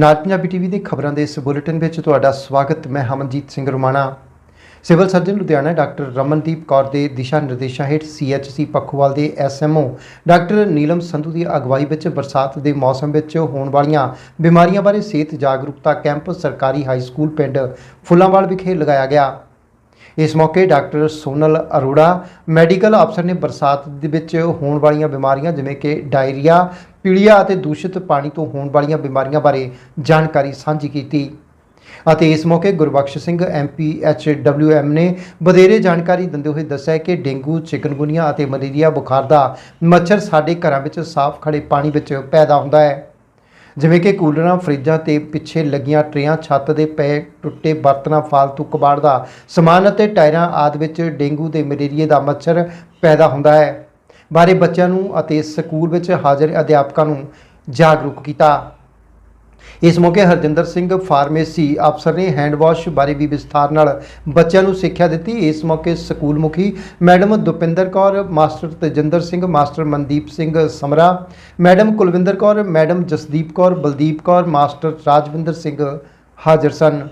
ਨਾਲ ਪੰਜਾਬੀ ਟੀਵੀ ਦੇ ਖਬਰਾਂ ਦੇ ਇਸ ਬੁਲੇਟਿਨ ਵਿੱਚ ਤੁਹਾਡਾ ਸਵਾਗਤ। ਮੈਂ Hamanjit Singh Rumana. Civil surgeon Ludhiana doctor Ramandeep Kaur ਦੇ ਦਿਸ਼ਾ ਨਿਰਦੇਸ਼ਾਂ ਹੇਠ ਸੀਐਚਸੀ ਪੱਖੋਵਾਲ ਦੇ ਐਸਐਮਓ ਡਾਕਟਰ ਨੀਲਮ ਸੰਧੂ ਦੀ ਅਗਵਾਈ ਵਿੱਚ ਬਰਸਾਤ ਦੇ ਮੌਸਮ ਵਿੱਚ ਹੋਣ ਵਾਲੀਆਂ ਬਿਮਾਰੀਆਂ ਬਾਰੇ ਸਿਹਤ ਜਾਗਰੂਕਤਾ ਕੈਂਪ ਸਰਕਾਰੀ ਹਾਈ ਸਕੂਲ ਪਿੰਡ ਫੁੱਲਾਂਵਾਲ ਵਿਖੇ ਲਗਾਇਆ ਗਿਆ। ਇਸ ਮੌਕੇ ਡਾਕਟਰ ਸੋਨਲ ਅਰੋੜਾ ਮੈਡੀਕਲ ਅਫਸਰ ਨੇ ਬਰਸਾਤ ਦੇ ਵਿੱਚ ਹੋਣ ਵਾਲੀਆਂ ਬਿਮਾਰੀਆਂ ਜਿਵੇਂ ਕਿ ਡਾਇਰੀਆ ਪੀਲੀਆ ਅਤੇ ਦੂਸ਼ਿਤ ਪਾਣੀ ਤੋਂ ਹੋਣ ਵਾਲੀਆਂ ਬਿਮਾਰੀਆਂ ਬਾਰੇ ਜਾਣਕਾਰੀ ਸਾਂਝੀ ਕੀਤੀ। ਅਤੇ ਇਸ ਮੌਕੇ ਗੁਰਬਖਸ਼ ਸਿੰਘ ਐਮਪੀ ਐਚਡਬਲਯੂਐਮ ਨੇ ਵਧੇਰੇ ਜਾਣਕਾਰੀ ਦਿੰਦੇ ਹੋਏ ਦੱਸਿਆ ਕਿ ਡੇਂਗੂ, ਚਿਕਨਗੁਨੀਆ ਅਤੇ ਮਲੇਰੀਆ ਬੁਖਾਰ ਦਾ ਮੱਛਰ ਸਾਡੇ ਘਰਾਂ ਵਿੱਚ ਸਾਫ਼ ਖੜੇ ਪਾਣੀ ਵਿੱਚ ਪੈਦਾ ਹੁੰਦਾ ਹੈ। ਜਿਵੇਂ ਕਿ ਕੂਲਰਾਂ, ਫਰਿੱਜਾਂ ਤੇ ਪਿੱਛੇ ਲੱਗੀਆਂ ਟਰੇਆਂ, ਛੱਤ ਦੇ ਪਏ ਟੁੱਟੇ ਬਰਤਨਾਂ, ਫਾਲਤੂ ਕਬਾੜ ਦਾ ਸਮਾਨ ਅਤੇ ਟਾਇਰਾਂ ਆਦਿ ਵਿੱਚ ਡੇਂਗੂ ਤੇ ਮਲੇਰੀਏ ਦਾ ਮੱਛਰ ਪੈਦਾ ਹੁੰਦਾ ਹੈ। ਬਾਰੇ ਬੱਚਿਆਂ ਨੂੰ ਅਤੇ ਸਕੂਲ ਵਿੱਚ ਹਾਜ਼ਰ ਅਧਿਆਪਕਾਂ ਨੂੰ ਜਾਗਰੂਕ ਕੀਤਾ। ਇਸ ਮੌਕੇ ਹਰਜਿੰਦਰ ਸਿੰਘ ਫਾਰਮੇਸੀ ਅਫਸਰ ਨੇ ਹੈਂਡ ਵਾਸ਼ ਬਾਰੇ ਵੀ ਵਿਸਥਾਰ ਨਾਲ ਬੱਚਿਆਂ ਨੂੰ ਸਿੱਖਿਆ ਦਿੱਤੀ। ਇਸ ਮੌਕੇ ਸਕੂਲ ਮੁਖੀ madam Dupinder Kaur, master Tejinder Singh, master Mandeep Singh Samra, madam Kulwinder Kaur, madam Jasdeep Kaur, Baldeep Kaur, master Rajwinder Singh ਹਾਜ਼ਰ ਸਨ।